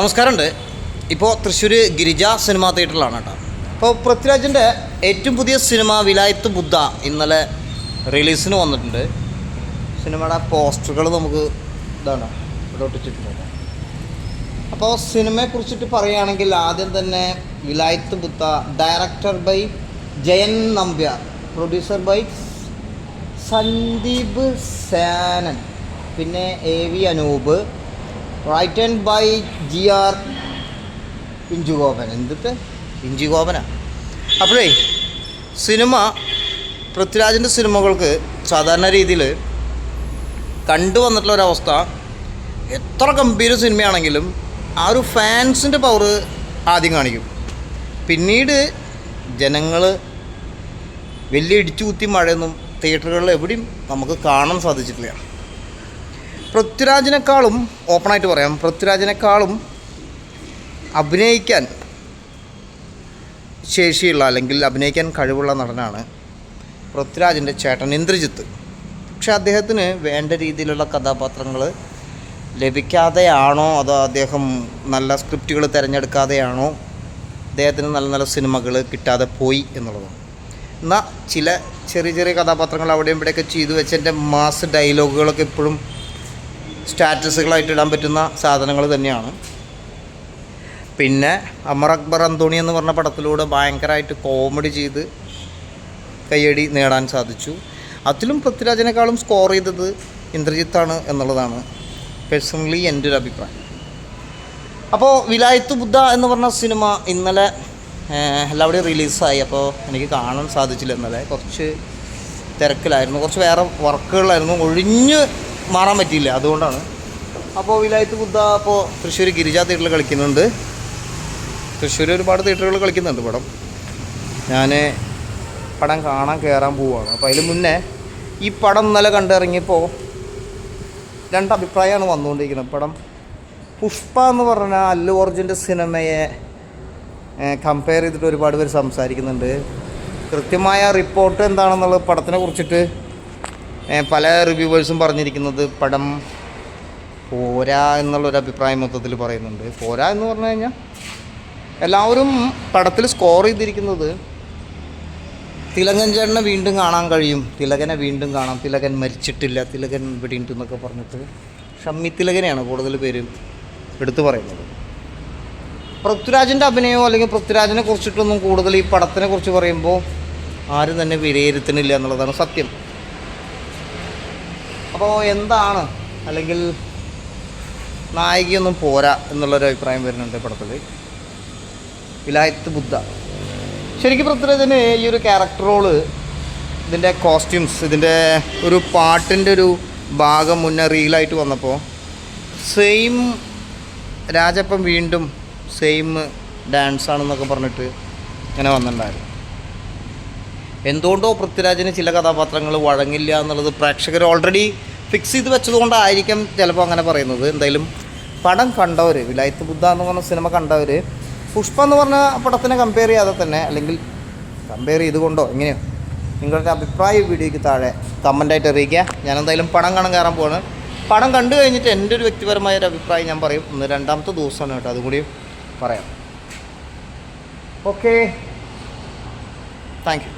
നമസ്കാരമുണ്ട്. ഇപ്പോൾ തൃശ്ശൂർ ഗിരിജ സിനിമാ തിയേറ്ററിലാണ് കേട്ടോ. അപ്പോൾ പൃഥ്വിരാജിന്റെ ഏറ്റവും പുതിയ സിനിമ വിലായത്ത് ബുദ്ധ ഇന്നലെ റിലീസിന് വന്നിട്ടുണ്ട്. സിനിമയുടെ പോസ്റ്ററുകൾ നമുക്ക് ഇതാണ് ഇവിടെ ഒട്ടിച്ചിട്ടുണ്ട്. അപ്പോൾ സിനിമയെക്കുറിച്ചിട്ട് പറയുകയാണെങ്കിൽ ആദ്യം തന്നെ Vilayath Buddha director by Jayan Nambiar producer by Sandeep Senan പിന്നെ A V Anoop written by G R Indugopan എന്തിട്ട്? ഇഞ്ചുഗോപനാ അപ്പോഴേ സിനിമ പൃഥ്വിരാജിന്റെ സിനിമകൾക്ക് സാധാരണ രീതിയിൽ കണ്ടു വന്നിട്ടുള്ള ഒരവസ്ഥ. എത്ര ഗംഭീര സിനിമയാണെങ്കിലും ആ ഒരു ഫാൻസിന്റെ പവർ ആദ്യം കാണിക്കും. പിന്നീട് ജനങ്ങൾ വലിയ ഇടിച്ചു കുത്തി മഴയൊന്നും തിയേറ്ററുകളിൽ എവിടെയും നമുക്ക് കാണാൻ സാധിച്ചിട്ടില്ല. പൃഥ്വിരാജിനേക്കാളും ഓപ്പണായിട്ട് പറയാം. പൃഥ്വിരാജിനേക്കാളും അഭിനയിക്കാൻ ശേഷിയുള്ള അല്ലെങ്കിൽ അഭിനയിക്കാൻ കഴിവുള്ള നടനാണ് പൃഥ്വിരാജിന്റെ ചേട്ടൻ ഇന്ദ്രജിത്ത്. പക്ഷെ അദ്ദേഹത്തിന് വേണ്ട രീതിയിലുള്ള കഥാപാത്രങ്ങൾ ലഭിക്കാതെയാണോ അതോ അദ്ദേഹം നല്ല സ്ക്രിപ്റ്റുകൾ തിരഞ്ഞെടുക്കാതെയാണോ അദ്ദേഹത്തിന് നല്ല നല്ല സിനിമകൾ കിട്ടാതെ പോയി എന്നുള്ളതാണ്. എന്നാൽ ചില ചെറിയ ചെറിയ കഥാപാത്രങ്ങൾ അവിടെയും ഇവിടെയൊക്കെ ചെയ്തു വെച്ചതിന്റെ മാസ് ഡയലോഗുകളൊക്കെ ഇപ്പോഴും സ്റ്റാറ്റസുകളായിട്ട് ഇടാൻ പറ്റുന്ന സാധനങ്ങൾ തന്നെയാണ്. പിന്നെ അമർ അക്ബർ അന്തോണി എന്ന് പറഞ്ഞ പടത്തിലൂടെ ഭയങ്കരമായിട്ട് കോമഡി ചെയ്ത് കയ്യടി നേടാൻ സാധിച്ചു. അതിലും പൃഥ്വിരാജിനേക്കാളും സ്കോർ ചെയ്തത് ഇന്ദ്രജിത്താണ് എന്നുള്ളതാണ് പേഴ്സണലി എന്റെ ഒരു അഭിപ്രായം. അപ്പോൾ വിലായത്ത് ബുദ്ധ എന്ന് പറഞ്ഞ സിനിമ ഇന്നലെ എല്ലാവരുടെയും റിലീസായി അപ്പോൾ എനിക്ക് കാണാൻ സാധിച്ചില്ല ഇന്നലെ. കുറച്ച് തിരക്കിലായിരുന്നു. കുറച്ച് വേറെ വർക്കുകളായിരുന്നു ഒഴിഞ്ഞ് മാറാൻ പറ്റിയില്ല അതുകൊണ്ടാണ്. അപ്പോൾ വിലായത്ത് ബുദ്ധ അപ്പോൾ തൃശ്ശൂർ ഗിരിജ തിയേറ്ററിൽ കളിക്കുന്നുണ്ട്. തൃശ്ശൂർ ഒരുപാട് തിയേറ്ററുകൾ കളിക്കുന്നുണ്ട് പടം. ഞാൻ പടം കാണാൻ കയറാൻ പോവുകയാണ് അപ്പോൾ അതിന് മുന്നേ ഈ പടം ഇന്നലെ കണ്ടിറങ്ങിയപ്പോൾ രണ്ട് അഭിപ്രായമാണ് വന്നുകൊണ്ടിരിക്കുന്നത്. പടം പുഷ്പ എന്ന് പറഞ്ഞാൽ അല്ലു അർജുന്റെ സിനിമയെ കമ്പയർ ചെയ്തിട്ട് ഒരുപാട് പേര് സംസാരിക്കുന്നുണ്ട്. കൃത്യമായ റിപ്പോർട്ട് എന്താണെന്നുള്ളത് പടത്തിനെ കുറിച്ചിട്ട് പല റിവ്യൂവേഴ്സും പറഞ്ഞിരിക്കുന്നത് പടം പോരാ എന്നുള്ളൊരു അഭിപ്രായം മൊത്തത്തിൽ പറയുന്നുണ്ട്. പോരാ എന്ന് പറഞ്ഞു കഴിഞ്ഞാൽ എല്ലാവരും പടത്തിൽ സ്കോർ ചെയ്തിരിക്കുന്നത് തിലകൻ ചേട്ടനെ വീണ്ടും കാണാൻ കഴിയും തിലകനെ വീണ്ടും കാണാം തിലകൻ മരിച്ചിട്ടില്ല തിലകൻ ഇവിടെ ഉണ്ട് എന്നൊക്കെ പറഞ്ഞിട്ട് ഷമ്മി തിലകനെയാണ് കൂടുതൽ പേര് എടുത്തു പറയുന്നത്. പൃഥ്വിരാജിന്റെ അഭിനയമോ അല്ലെങ്കിൽ പൃഥ്വിരാജിനെ കുറിച്ചിട്ടൊന്നും കൂടുതൽ ഈ പടത്തിനെ കുറിച്ച് പറയുമ്പോൾ ആരും തന്നെ വിലയിരുത്തുന്നില്ല എന്നുള്ളതാണ് സത്യം. അപ്പോൾ എന്താണ്? അല്ലെങ്കിൽ നായികയൊന്നും പോരാ എന്നുള്ളൊരു അഭിപ്രായം വരുന്നുണ്ട് പടത്തിൽ. വിലായത്ത് ബുദ്ധ. ശരിക്കും പൃഥ്വിരാജിന് ഈ ഒരു ക്യാരക്ടർ റോൾ ഇതിന്റെ കോസ്റ്റ്യൂംസ് ഇതിന്റെ ഒരു പാട്ടിന്റെ ഒരു ഭാഗം മുന്നേ റീലായിട്ട് വന്നപ്പോൾ സെയിം രാജപ്പം വീണ്ടും സെയിം ഡാൻസ് ആണെന്നൊക്കെ പറഞ്ഞിട്ട് ഇങ്ങനെ വന്നിട്ടുണ്ടായിരുന്നു. എന്തുകൊണ്ടോ പൃഥ്വിരാജിന് ചില കഥാപാത്രങ്ങൾ വഴങ്ങില്ല എന്നുള്ളത് പ്രേക്ഷകർ ഓൾറെഡി ഫിക്സ് ചെയ്ത് വെച്ചതുകൊണ്ടായിരിക്കും ചിലപ്പോൾ അങ്ങനെ പറയുന്നത്. എന്തായാലും പടം കണ്ടവർ വിലായത്ത് ബുദ്ധ എന്ന് പറഞ്ഞ സിനിമ കണ്ടവർ പുഷ്പ എന്ന് പറഞ്ഞ പടത്തിനെ കമ്പയർ ചെയ്യാതെ തന്നെ അല്ലെങ്കിൽ കമ്പയർ ചെയ്തുകൊണ്ടോ എങ്ങനെയോ നിങ്ങളുടെ അഭിപ്രായ വീഡിയോയ്ക്ക് താഴെ കമന്റായിട്ട് അറിയിക്കുക. ഞാൻ എന്തായാലും പടം കാണാൻ കയറാൻ പോവാണ്. പടം കണ്ടു കഴിഞ്ഞിട്ട് എന്റെ ഒരു വ്യക്തിപരമായ ഒരു അഭിപ്രായം ഞാൻ പറയും. ഇന്ന് രണ്ടാമത്തെ ദിവസമാണ് കേട്ടോ അതും കൂടി പറയാം. Okay thank you